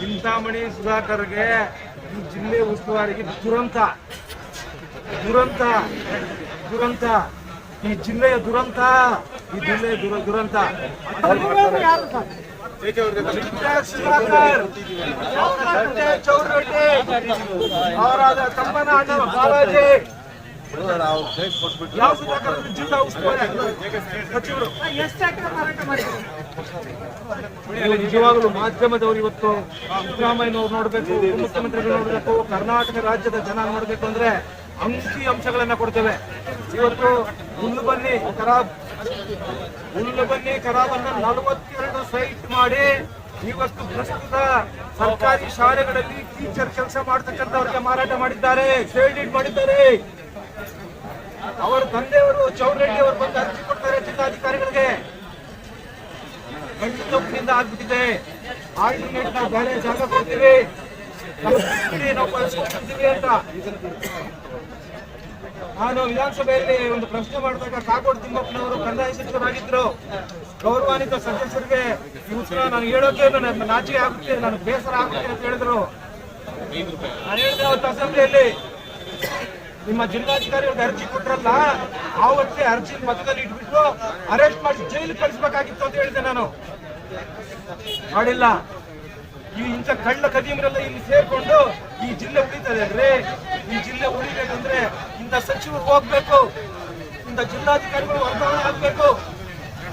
ಚಿಂತಾಮಣಿ ಸುಧಾಕರ್ಗೆ ಈ ಜಿಲ್ಲೆ ಉಸ್ತುವಾರಿಗೆ ದುರಂತ. ದುರಂತ. ದುರಂತ. ಈ ಜಿಲ್ಲೆಯ ದುರಂತ. ಈ ಜಿಲ್ಲೆಯ ದುರ ದುರಂತ. ಸುಧಾಕರ್ ಚೌಡರೆಡ್ಡಿ ಅವರಾದ ಬಾಲಾಜಿ. ಜಿಲ್ಲಾ ಉಸ್ತುವಾರಿ ಸಚಿವರು. ನಿಜವಾಗಲೂ ಮಾಧ್ಯಮದವರು ಇವತ್ತು ಸಿದ್ದರಾಮಯ್ಯನವ್ರು ನೋಡ್ಬೇಕು ಮುಖ್ಯಮಂತ್ರಿಗಳು ನೋಡಬೇಕು ಕರ್ನಾಟಕ ರಾಜ್ಯದ ಜನ ನೋಡಬೇಕು ಅಂದ್ರೆ ಅಂಕಿ ಅಂಶಗಳನ್ನ ಕೊಡ್ತೇವೆ. ಇವತ್ತು ಹುಲ್ಲು ಬನ್ನಿ ಖರಾಬ್ ಹುಲ್ಲು ಬನ್ನಿ ಖರಾಬನ್ನ ನಲವತ್ತೆರಡು ಸೈಟ್ ಮಾಡಿ ಇವತ್ತು ಪ್ರಸ್ತುತ ಸರ್ಕಾರಿ ಶಾಲೆಗಳಲ್ಲಿ ಟೀಚರ್ ಕೆಲಸ ಮಾಡ್ತಕ್ಕಂಥವ್ರಿಗೆ ಮಾರಾಟ ಮಾಡಿದ್ದಾರೆ. ಸೇಲ್ಡಿಟ್ ಮಾಡಿದ್ದಾರೆ. ಗಂಟು ತಪ್ಪಿನಿಂದ ಆಗ್ಬಿಟ್ಟಿದೆ. ಆಲ್ಟರ್ನೇಟ್ ನಾವು ಬೇರೆ ಜಾಗ ಕೊಡ್ತೀವಿ. ನಾವು ಅಂತ. ನಾನು ವಿಧಾನಸಭೆಯಲ್ಲಿ ಒಂದು ಪ್ರಶ್ನೆ ಮಾಡಿದಾಗ ಕಾಗೋಡು ತಿಮ್ಮಪ್ಪನವರು ಕಂದಾಯ ಸಚಿವರಾಗಿದ್ರು. ಗೌರವಾನ್ವಿತ ಸದಸ್ಯರಿಗೆ ಈ ಉತ್ತರ ನಾನು ಹೇಳೋಕೆ ನನ್ನ ನಾಚಿಕೆ ಆಗುತ್ತೆ, ನನಗೆ ಬೇಸರ ಆಗುತ್ತೆ ಅಂತ ಹೇಳಿದ್ರು. ನಾನು ಹೇಳಿದೆ ಅವತ್ತು ಅಸೆಂಬ್ಲಿಯಲ್ಲಿ, ನಿಮ್ಮ ಜಿಲ್ಲಾಧಿಕಾರಿ ಒಂದು ಅರ್ಜಿ ಕೊಟ್ರಲ್ಲ, ಆವತ್ತೇ ಅರ್ಜಿ ಮತದಲ್ಲಿ ಇಟ್ಬಿಟ್ಟು ಅರೆಸ್ಟ್ ಮಾಡಿ ಜೈಲು ಕಳಿಸ್ಬೇಕಾಗಿತ್ತು ಅಂತ ಹೇಳಿದೆ ನಾನು. ಮಾಡಿಲ್ಲ. ಈ ಇಂಥ ಕಳ್ಳ ಕದೀಮರೆಲ್ಲ ಇಲ್ಲಿ ಸೇರ್ಕೊಂಡು ಈ ಜಿಲ್ಲೆ ಉಳಿತದೆ ಅಂದ್ರೆ, ಈ ಜಿಲ್ಲೆ ಉಳಿಬೇಕಂದ್ರೆ ಇಂಥ ಸಚಿವರು ಹೋಗ್ಬೇಕು, ಇಂಥ ಜಿಲ್ಲಾಧಿಕಾರಿಗಳು ವರ್ಗಾವಣೆ ಆಗ್ಬೇಕು.